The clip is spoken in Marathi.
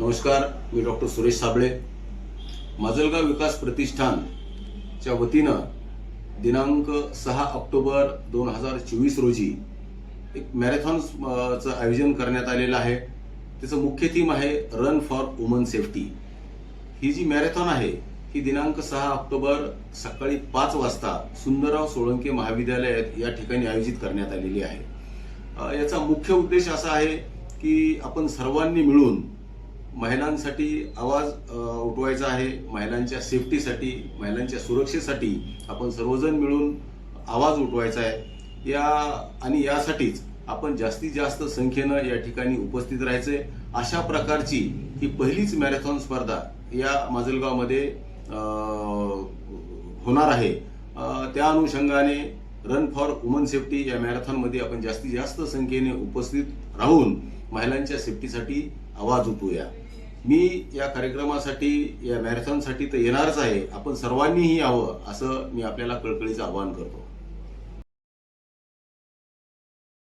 नमस्कार मी डॉक्टर सुरेश साबळे. माजलगाव विकास प्रतिष्ठानच्या वतीनं दिनांक सहा ऑक्टोबर दोन हजार चोवीस रोजी एक मॅरेथॉनचं आयोजन करण्यात आलेलं आहे. त्याचं मुख्य थीम आहे रन फॉर वुमन सेफ्टी ही जी मॅरेथॉन आहे ही दिनांक सहा ऑक्टोबर सकाळी पाच वाजता सुंदरराव सोळंके महाविद्यालयात या ठिकाणी आयोजित करण्यात आलेली आहे. याचा मुख्य उद्देश असा आहे की आपण सर्वांनी मिळून महिलांसाठी आवाज उठवायचा आहे. महिलांच्या सेफ्टीसाठी महिलांच्या सुरक्षेसाठी आपण सर्वजण मिळून आवाज उठवायचा आहे. या आणि यासाठीच आपण जास्तीत जास्त संख्येनं या ठिकाणी उपस्थित राहायचे अशा प्रकारची ही पहिलीच मॅरेथॉन स्पर्धा या माजलगावमध्ये होणार आहे. त्या अनुषंगाने रन फॉर वुमन सेफ्टी या मॅरेथॉनमध्ये आपण जास्तीत जास्त संख्येने उपस्थित राहून महिलांच्या सेफ्टीसाठी आवाज उठवूया. मी या कार्यक्रमासाठी या मॅरेथॉनसाठी तर येणारच आहे. आपण सर्वांनीही यावं असं मी आपल्याला कळकळीचं आवाहन करतो.